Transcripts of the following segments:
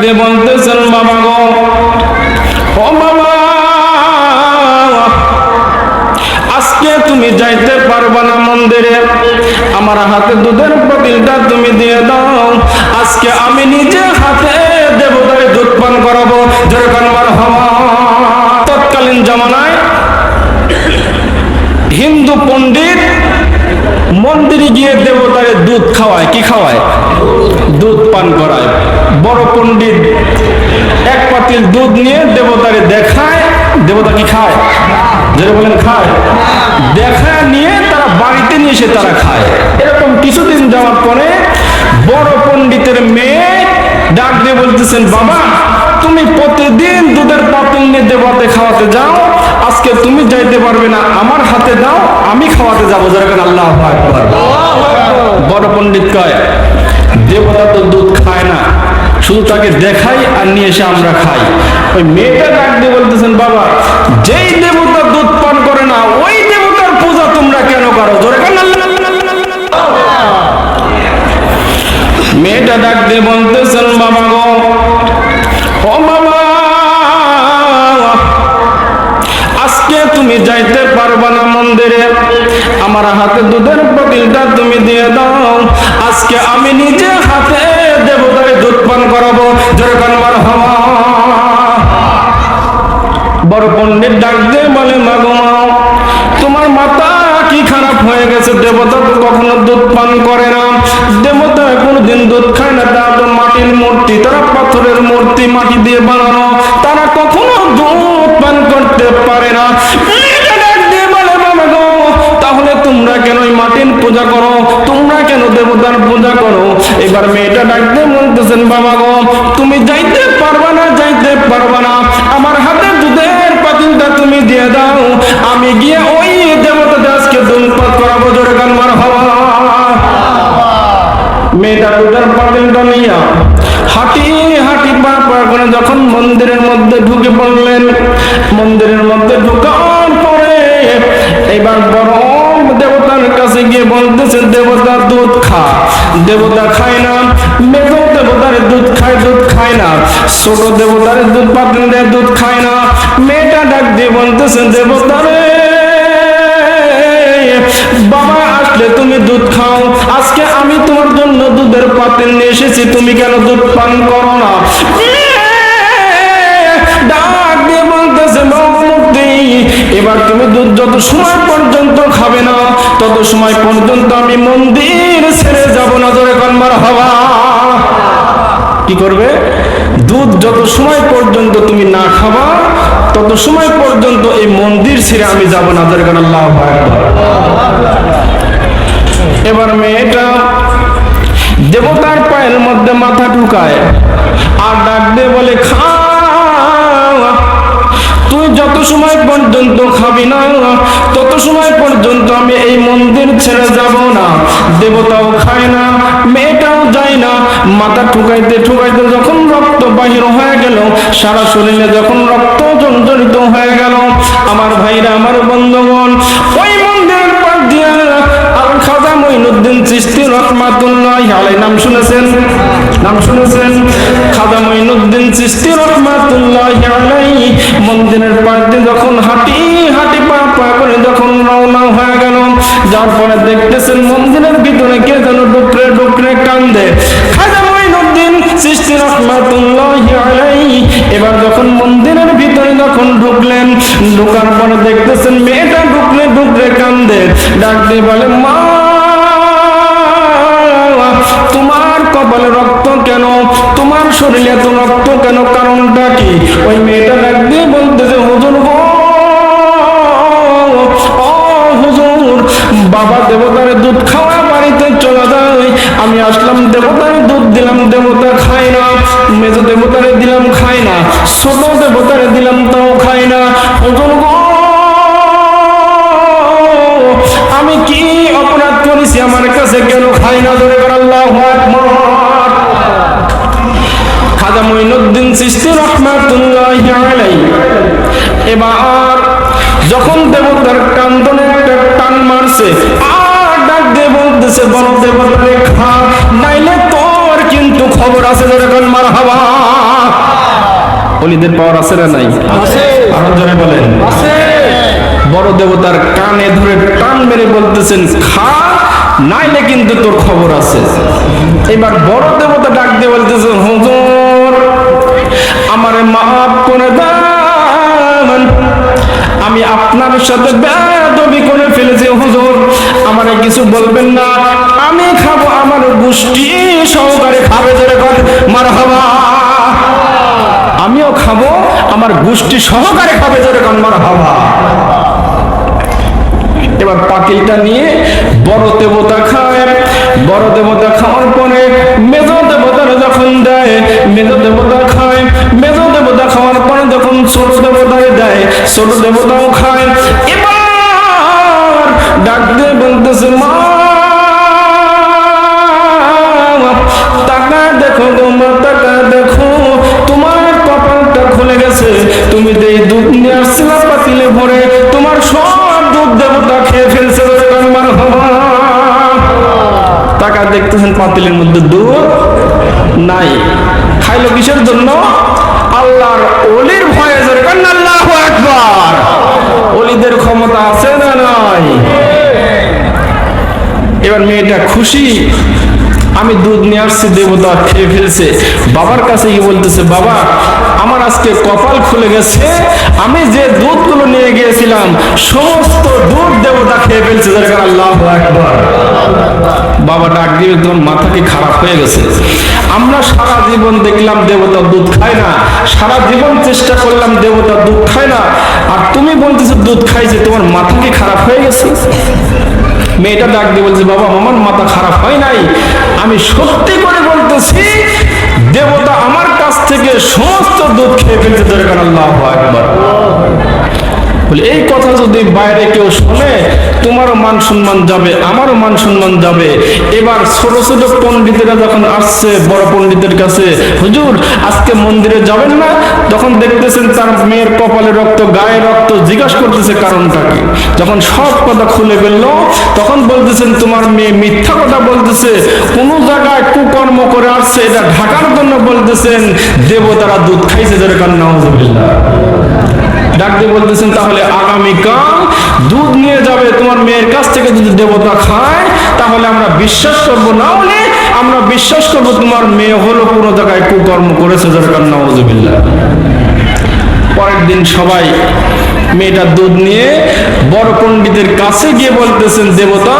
দিয়ে বলতেছেন, বাবা গো। ও বাবা, আজকে তুমি যাইতে পারবা না মন্দিরে। আমার হাতে দুধের পাতিলটা তুমি দিয়ে দাও। আজকে আমি নিজে হাতে দেবতারে দুধ পান করাবো। যেরকম আমার হওয়া তৎকালীন জামানায় হিন্দু পণ্ডিত মন্দিরে গিয়ে দেবতারে দুধ খাওয়ায়, কি খাওয়ায়? দুধ পান করায়। বড় পণ্ডিত এক পাতিল দুধ নিয়ে দেবতারে দেখায়, দেবতা কি খায়? যেটা বলেন খায়। দেখা নিয়ে তারা বাড়িতে নিয়ে এসে তারা খায়। এরকম কিছুদিন যাওয়ার পরে বড় পণ্ডিতের মেয়ে ডাক দিয়ে বলতেছেন, বাবা, তুমি প্রতিদিন দুধের পাতিল নিয়ে দেবতে খাওয়াতে যাও। আজকে তুমি যাইতে পারবে না, আমার হাতে দাও, আমি খাওয়াতে যাব। যেরকম আল্লাহ বড় পণ্ডিত কয়, দেবতা তো শুধু তাকে দেখাই আর নিয়ে এসে আমরা খাই। ওই মেয়েটা ডাক দিয়ে বলতেছেন, বাবা, যেই দেবতা দুধ পান করে না, ওই দেবতার পূজা তোমরা কেন করো? মেয়েটা ডাক দিয়ে বলতেছেন, বাবা গো, ও বাবা, আজকে তুমি যাইতে পারবা না মন্দিরে। আমার হাতে দুধের পাতিলটা তুমি দিয়ে দাও। আজকে আমি নিজে হাতে পান করাবো যেরকম হওয়া বড় পণ্ডিত ডাক দিয়ে বলে মাগো তোমার মাথা কি খারাপ হয়ে গেছে? দেবতা তো কখনো দুধ পান করে না। দেবতা কোনোদিন দুধ খায় না তারা তো মাটির মূর্তি তারা পাথরের মূর্তি মাটি দিয়ে বানানো। তারা কখনো দুধ পান করতে পারে না। মেয়েটা ডাক দিয়ে বলে, "বাবা গো, তাহলে তোমরা কেন মাটির পূজা করো? দেবতার পূজা করো। এবার মেয়েটা ডাক দিয়ে বলতেছেন, বাবা গো, তুমি যাইতে পারবা না, যাইতে পারবা না। আমার হাতে দুধের পাতিলটা তুমি দিয়ে দাও। আমি গিয়ে ওই দেবতাদের আজকে দুধপাত করাবো, জোরে কানমার হওয়া মেয়েটা দুধের পাতিলটা নিয়ে হাঁটি হাঁটি পা পা করে যখন মন্দিরের মধ্যে ঢুকে পড়লেন, মন্দিরের মধ্যে ঢুকার পরে এবার বড় দেবতার কাছে গিয়ে বলতেছে, দেবতা দুধ খা। দেবতা খায় না মেঘ দেবতার দুধ খায় দুধ খায় না। ছোট দেবতার দুধ দেয় দুধ খায় না। মেয়েটা ডাক দিয়ে বলতেছে দেবতারে বাবা আসলে তুমি দুধ খাও। আজকে আমি তোমার জন্য দুধের পাতিল নিয়ে এসেছি, তুমি কেন দুধ পান করো না? ডাক দিয়ে বলতেছে এবার তুমি দুধ যত সময় পর্যন্ত খাবে না সময় পর্যন্ত আমি মন্দির ছেড়ে যাব না ধরে কনবার হওয়া কি করবে? দুধ যত সময় পর্যন্ত তুমি না খাবা, তত সময় পর্যন্ত এই মন্দির ছেড়ে আমি যাব না ধরে কারণ আল্লাহ এবার মেয়েটা দেবতার পায়ের মধ্যে মাথা ঢুকায় আর ডাক দিয়ে বলে খা তুই যত সময় পর্যন্ত খাবি না, তত সময় আমি এই মন্দির ছেড়ে যাব না। দেবতাও খায় না, মেয়েটাও যায় না। মাথা ঠুকাইতে ঠুকাইতে যখন রক্ত বাহির হয়ে গেল, সারা শরীরে যখন রক্ত জর্জরিত হয়ে গেল, আমার ভাইরা, আমার বন্ধুগণ, ওই মন্দিরের পাশ দিয়ে খাজা রহমাতুল্লাহ নাম শুনেছেন? নাম শুনেছেন? খাজা মঈনুদ্দিন চিস্তি রহমাতুল্লাহ আলাই মন্দিরের পাশ দিয়ে যখন হাঁটি পা পা করে যখন রওনা হয়ে যার পরে দেখতেছেন মন্দিরের ভিতরে কে যেন ডুকরে ডুকরে কান্দে। সৃষ্টি এবার যখন মন্দিরের ভিতরে যখন ঢুকলেন পরে দেখতেছেন মেয়েটা ঢুকলে ঢুকরে কান্দে। বলে, মা, তোমার কপালে রক্ত কেন? তোমার শরীরে এত রক্ত কেন? কারণটা কি? ওই মেয়েটা ডাক দিয়ে বলতেছে বাবা দেবতার দুধ খাওয়া বাড়িতে চলে যায়। আমি আসলাম, দেবতারে দুধ দিলাম, দেবতা খায় না। মেজ দেবতারে দিলাম, খায় না। ছোট দেবতারে দিলাম, তাও খায় না। আমি কি অপরাধ করেছি? আমার কাছে কেন খাই না? ধরে আল্লাহ খাজা মঈনুদ্দিন সৃষ্টি রহমাতুল্লাহ মারছে আর ডাক দিয়ে বলতেছে বড় দেবতারে খা নাইলে তোর কিন্তু খবর আছে যেরকম মার হাওয়া অলিদের পাওয়ার আছে না নাই? আরও জনে বলেন। বড় দেবতার কানে ধরে টান মেরে বলতেছেন খা নাইলে কিন্তু তোর খবর আছে। এবার বড় দেবতা ডাক দিয়ে বলতেছেন হুজুর আমারে মাফ করে দেন। আমি আপনার সাথে বেদবি করে ফেলেছি, হুজুর। আমারে কিছু বলবেন না। আমি খাব আমার গোষ্ঠী, সহকারে খাবে ধরে মার হবা আমিও খাব, আমার গোষ্ঠী সহকারে খাবে ধরে মার হবা এবার পাতিলটা নিয়ে বড় দেবতা খায়। বড় দেবতা খাওয়ার পরে মেজ দেবতার যখন দেয়, মেজ দেবতা খায়। মেজ দেবতা খাওয়ার পরে যখন ছোট দেবতায় দেয়, ছোট দেবতাও খায়। বলতেছে মা টাকা দেখো গো মা টাকা দেখো। তোমার কপালটা খুলে গেছে। তুমি যে দুধ নিয়ে আসছিলা পাতিলে ভরে, তোমার সব দুধ দেবতা খেয়ে ফেলছে। টাকা দেখতেছেন পাতিলের মধ্যে দুধ? নাই। খাইলো কিসের জন্য আল্লাহর অলির ভয়ে জোরে কারণ আল্লাহ একবার অলিদের ক্ষমতা আছে না নাই এবার মেয়েটা খুশি? আমি দুধ নিয়ে আসছি, দেবতা খেয়ে ফেলছে। বাবার কাছে গিয়ে বলতেছে, বাবা, আমার আজকে কপাল খুলে গেছে। আমি যে দুধগুলো নিয়ে গিয়েছিলাম, সমস্ত দুধ দেবতা খেয়ে ফেলছে। যার কারণে আল্লাহ একবার বাবা ডাক দিয়ে তোমার মাথা কি খারাপ হয়ে গেছে। আমরা সারা জীবন দেখলাম দেবতা দুধ খায় না। সারা জীবন চেষ্টা করলাম দেবতা দুধ খায় না। আর তুমি বলতেছো দুধ খাইছে, তোমার মাথা কি খারাপ হয়ে গেছে? মেয়েটা ডাক দিয়ে বলছে, বাবা আমার মাথা খারাপ হয় নাই? আমি সত্যি করে বলতেছি, দেবতা আমার কাছ থেকে সমস্ত দুধ খেয়ে ফেলতে দরকার আল্লাহ একবার এই কথা যদি বাইরে কেউ শুনে, তোমারও মান সম্মান যাবে, আমারও মান সম্মান যাবে। এবার ছোট ছোট পণ্ডিতেরা যখন আসছে, বড় পণ্ডিতের কাছে, হুজুর, আজকে মন্দিরে যাবেন না? তখন দেখতেছেন তার মেয়ের কপালে রক্ত, গায়ে রক্ত, জিজ্ঞাসা করতেছে কারণটা কি? যখন সব কথা খুলে ফেলল, তখন বলতেছেন, তোমার মেয়ে মিথ্যা কথা বলতেছে, কোন জায়গায় কুকর্ম করে আসছে, এটা ঢাকার জন্য বলতেছেন, দেবতারা দুধ খাইছে যারা কান্না ডাক দিয়ে বলতেছেন, তাহলে আগামীকাল দুধ নিয়ে যাবে তোমার মেয়ের কাছ থেকে যদি দেবতা খায়, তাহলে আমরা বিশ্বাস করব। না হলে আমরা বিশ্বাস করব তোমার মেয়ে হলো কোনো জায়গায় কুকর্ম করেছে, যার কারণ নওয়াজবিল্লাহ পরের দিন সবাই মেয়েটার দুধ নিয়ে বড় পণ্ডিতের কাছে গিয়ে বলতেছেন, দেবতা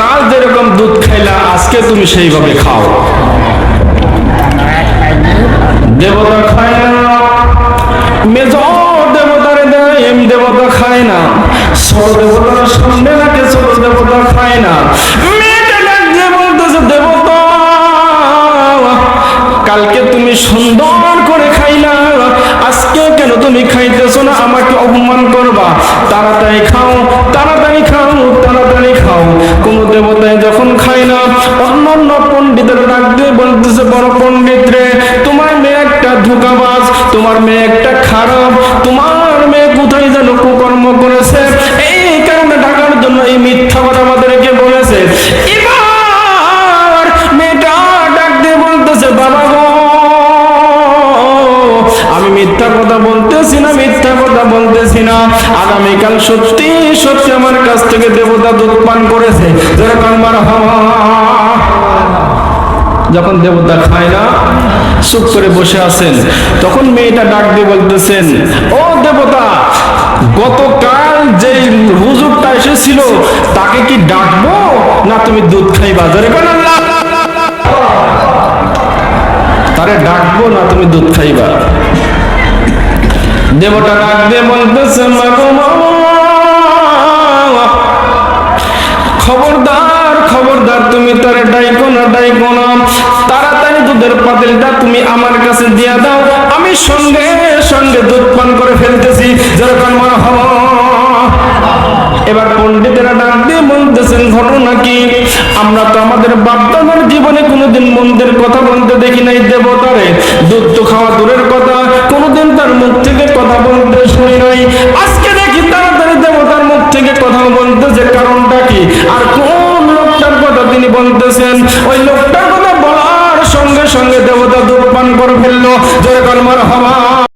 কাল যেরকম দুধ খাইলা আজকে তুমি সেইভাবে খাও? দেবতা খায় না। মেজ দেবতা খায় না। ছোট দেবতার সামনে রাখে ছোট দেবতা খায় না। দেবতা, কালকে তুমি সুন্দর করে আজকে কেন তুমি খাইতেছো না? আমাকে অপমান করবা। তাড়াতাড়ি খাও তাড়াতাড়ি খাও তাড়াতাড়ি খাও। কোন দেবতায় যখন খায় না অন্য অন্য পণ্ডিতের ডাক দিয়ে বলতেছে, বড় পণ্ডিত বলতেছি না, মিথ্যা কথা বলতেছি না। আগামীকাল সত্যি সত্যি আমার কাছ থেকে দেবতা দুধ পান করেছে। যখন দেবতা খায় না, চুপ করে বসে আছেন, তখন মেয়েটা ডাক দিয়ে বলতেছেন, ও দেবতা, গতকাল যে হুজুরটা এসেছিল, তাকে কি ডাকবো? না, তুমি দুধ খাই আল্লাহ। তারে ডাকবো, না, তুমি দুধ খাইবা। দেবতা ডাক দিয়ে বলতেছে খবরদার খবরদার, তুমি তারে ডাইকো না ডাইকো না। তাড়াতাড়ি দুধের পাতিলটা তুমি আমার কাছে দিয়া দাও। আমি সঙ্গে সঙ্গে দুধ পান করে ফেলতেছি। যেরকম মনে হওয়া এবার পণ্ডিতেরা ডাক দিয়ে বলতেছেন, ঘটনা কি? আমরা তো আমাদের বাপদাদার জীবনে কোনোদিন মন্দির কথা বলতে দেখি নাই দেবতারে। দুধ তো খাওয়া দূরের কথা। কোনোদিন তার মুখ কথা বলতে শুনি নাই। আজকে দেখি তাড়াতাড়ি দেবতার মুখ থেকে কথা বলতেছে কারণটা কি? আর কোন লোকটার কথা তিনি বলতেছেন? ওই লোকটার কথা বলার সঙ্গে সঙ্গে দেবতা দুধ পান করে ফেলল। জয় কলমার হওয়া